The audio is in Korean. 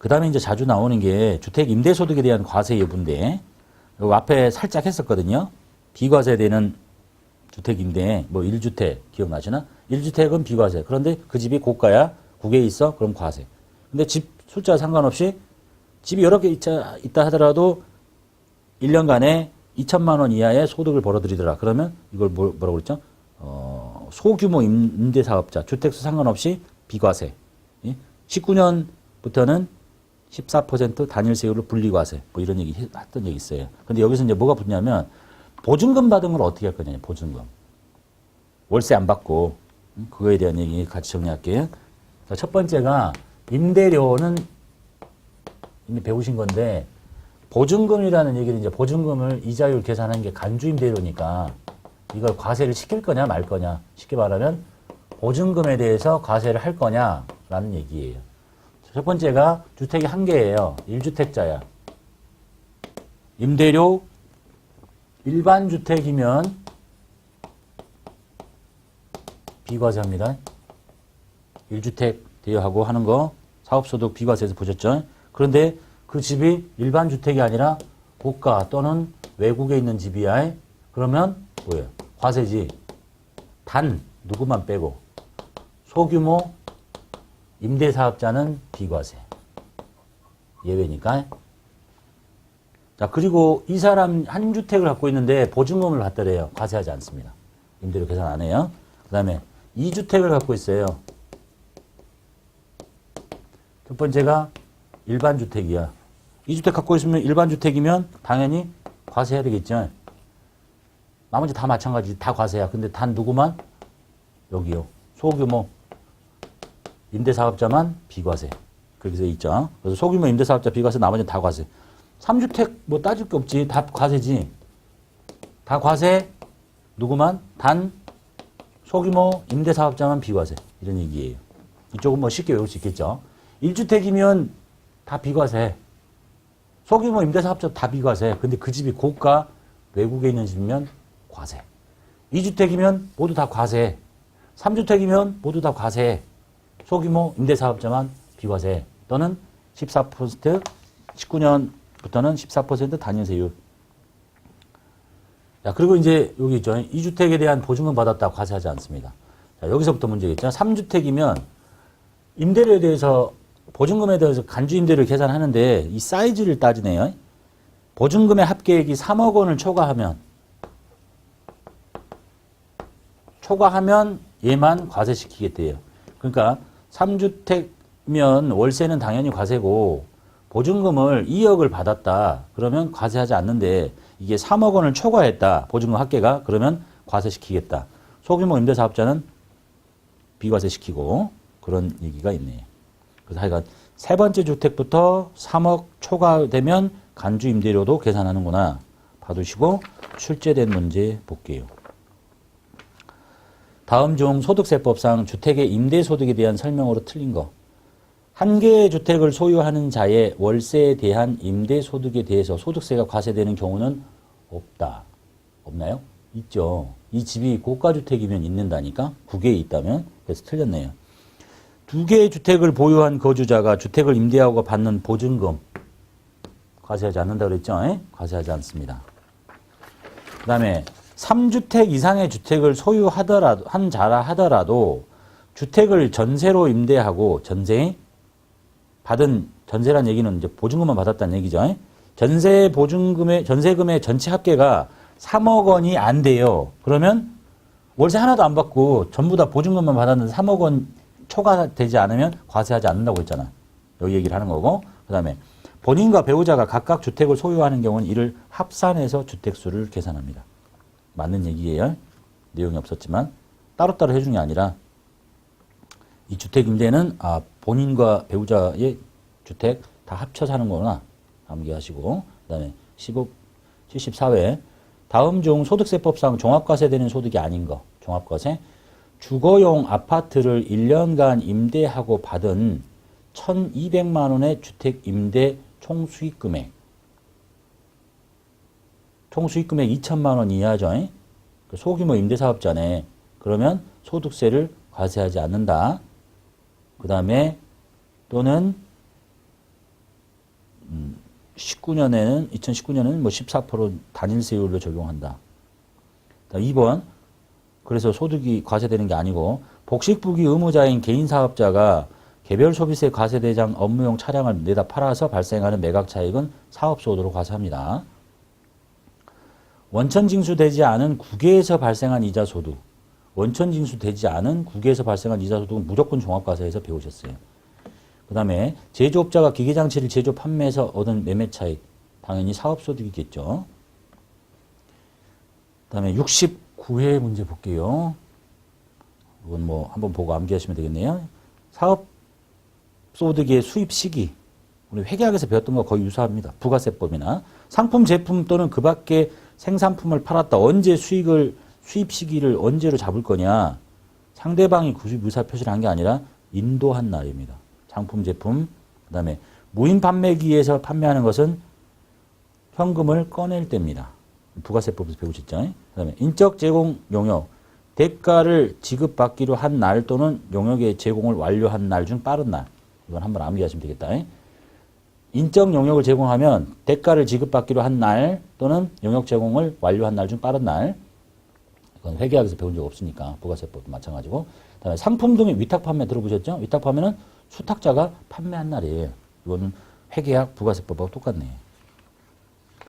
그 다음에 이제 자주 나오는 게 주택 임대소득에 대한 과세 여부인데, 요 앞에 살짝 했었거든요. 비과세되는 주택 임대, 뭐 1주택 기억나시나? 1주택은 비과세. 그런데 그 집이 고가야, 국에 있어? 그럼 과세. 근데 집 숫자 상관없이 집이 여러 개 있자, 있다 하더라도 1년간에 2천만 원 이하의 소득을 벌어들이더라. 그러면 이걸 뭐, 뭐라고 그랬죠? 어, 소규모 임- 임대사업자, 주택수 상관없이 비과세. 19년부터는 14% 단일 세율로 분리과세. 뭐 이런 얘기 했- 했던 적이 있어요. 근데 여기서 이제 뭐가 붙냐면 보증금 받은 걸 어떻게 할 거냐, 보증금. 월세 안 받고. 음, 그거에 대한 얘기 같이 정리할게요. 자, 첫 번째가 임대료는 이미 배우신 건데 보증금이라는 얘기는 이제 보증금을 이자율 계산하는 게 간주임대료니까 이걸 과세를 시킬 거냐 말 거냐 쉽게 말하면 보증금에 대해서 과세를 할 거냐라는 얘기예요. 첫 번째가 주택이 한 개예요. 1주택자야. 임대료 일반 주택이면 비과세합니다. 1주택 대여하고 하는 거 사업소득 비과세에서 보셨죠? 그런데 그 집이 일반 주택이 아니라 고가 또는 외국에 있는 집이야. 그러면 뭐예요? 과세지. 단 누구만 빼고 소규모 임대사업자는 비과세. 예외니까. 자, 그리고 이 사람 한 주택을 갖고 있는데 보증금을 받더래요. 과세하지 않습니다. 임대료 계산 안 해요. 그 다음에 2주택을 갖고 있어요. 첫 번째가 일반 주택이야. 2주택 갖고 있으면 일반 주택이면 당연히 과세해야 되겠죠. 나머지 다 마찬가지. 다 과세야. 근데 단 누구만? 여기요. 소규모 임대사업자만 비과세. 그렇게 돼 있죠. 그래서 소규모 임대사업자 비과세 나머지는 다 과세. 3주택 뭐 따질 게 없지. 다 과세지. 다 과세. 누구만? 단 소규모 임대사업자만 비과세. 이런 얘기예요. 이쪽은 뭐 쉽게 외울 수 있겠죠. 1주택이면 다 비과세. 소규모 임대사업자 다 비과세. 근데 그 집이 고가 외국에 있는 집이면 과세. 2주택이면 모두 다 과세. 3주택이면 모두 다 과세. 소규모 임대사업자만 비과세. 또는 14% 19년부터는 14% 단위세율. 자, 그리고 이제 여기 있죠. 2주택에 대한 보증금 받았다 과세하지 않습니다. 자, 여기서부터 문제겠죠. 3주택이면 임대료에 대해서 보증금에 대해서 간주 임대료를 계산하는데 이 사이즈를 따지네요. 보증금의 합계액이 3억 원을 초과하면 초과하면 얘만 과세시키겠대요. 그러니까 3주택면 월세는 당연히 과세고 보증금을 2억을 받았다. 그러면 과세하지 않는데 이게 3억 원을 초과했다. 보증금 합계가 그러면 과세시키겠다. 소규모 임대사업자는 비과세시키고 그런 얘기가 있네요. 그래서 하여간 세 번째 주택부터 3억 초과되면 간주 임대료도 계산하는구나. 봐두시고 출제된 문제 볼게요. 다음 중 소득세법상 주택의 임대소득에 대한 설명으로 틀린 거. 한 개의 주택을 소유하는 자의 월세에 대한 임대소득에 대해서 소득세가 과세되는 경우는 없다. 없나요? 있죠. 이 집이 고가주택이면 있는다니까? 두개 있다면? 그래서 틀렸네요. 두 개의 주택을 보유한 거주자가 주택을 임대하고 받는 보증금 과세하지 않는다 그랬죠? 에? 과세하지 않습니다. 그 다음에 3주택 이상의 주택을 소유하더라도, 한 자라 하더라도 주택을 전세로 임대하고 전세 받은 전세란 얘기는 이제 보증금만 받았다는 얘기죠. 에? 전세 보증금의 전세금의 전체 합계가 3억 원이 안 돼요. 그러면 월세 하나도 안 받고 전부 다 보증금만 받았는데 3억 원 초과되지 않으면 과세하지 않는다고 했잖아. 여기 얘기를 하는 거고. 그 다음에 본인과 배우자가 각각 주택을 소유하는 경우는 이를 합산해서 주택수를 계산합니다. 맞는 얘기예요. 내용이 없었지만 따로따로 해준 게 아니라 이 주택 임대는 아, 본인과 배우자의 주택 다 합쳐서 하는 거구나. 암기하시고. 그 다음에 15, 74회. 다음 중 소득세법상 종합과세 되는 소득이 아닌 거. 종합과세. 주거용 아파트를 1년간 임대하고 받은 1,200만 원의 주택 임대 총 수익 금액. 총 수익 금액 2천만 원 이하죠. 그 소규모 임대사업자네. 그러면 소득세를 과세하지 않는다. 그 다음에 또는 19년에는 2019년에는 뭐14% 단일 세율로 적용한다. 2번 그래서 소득이 과세되는 게 아니고 복식부기 의무자인 개인 사업자가 개별 소비세 과세 대상 업무용 차량을 내다 팔아서 발생하는 매각 차익은 사업 소득으로 과세합니다. 원천 징수되지 않은 국외에서 발생한 이자 소득. 원천 징수되지 않은 국외에서 발생한 이자 소득은 무조건 종합과세에서 배우셨어요. 그 다음에 제조업자가 기계장치를 제조 판매해서 얻은 매매 차익. 당연히 사업소득이겠죠. 그 다음에 69회 문제 볼게요. 이건 뭐 한번 보고 암기하시면 되겠네요. 사업소득의 수입 시기. 우리 회계학에서 배웠던 거 거의 유사합니다. 부가세법이나 상품, 제품 또는 그 밖에 생산품을 팔았다. 언제 수익을, 수입 시기를 언제로 잡을 거냐. 상대방이 구입 의사 표시를 한 게 아니라 인도한 날입니다. 상품, 제품. 그 다음에 무인 판매기에서 판매하는 것은 현금을 꺼낼 때입니다. 부가세법에서 배우셨죠? 그 다음에 인적 제공 용역. 대가를 지급받기로 한 날 또는 용역의 제공을 완료한 날 중 빠른 날. 이건 한번 암기하시면 되겠다. 인적 용역을 제공하면 대가를 지급받기로 한 날 또는 용역 제공을 완료한 날 중 빠른 날. 이건 회계학에서 배운 적 없으니까 부가세법도 마찬가지고. 그다음에 상품 등의 위탁 판매 들어보셨죠? 위탁 판매는 수탁자가 판매한 날이에요. 이거는 회계학 부가세법하고 똑같네.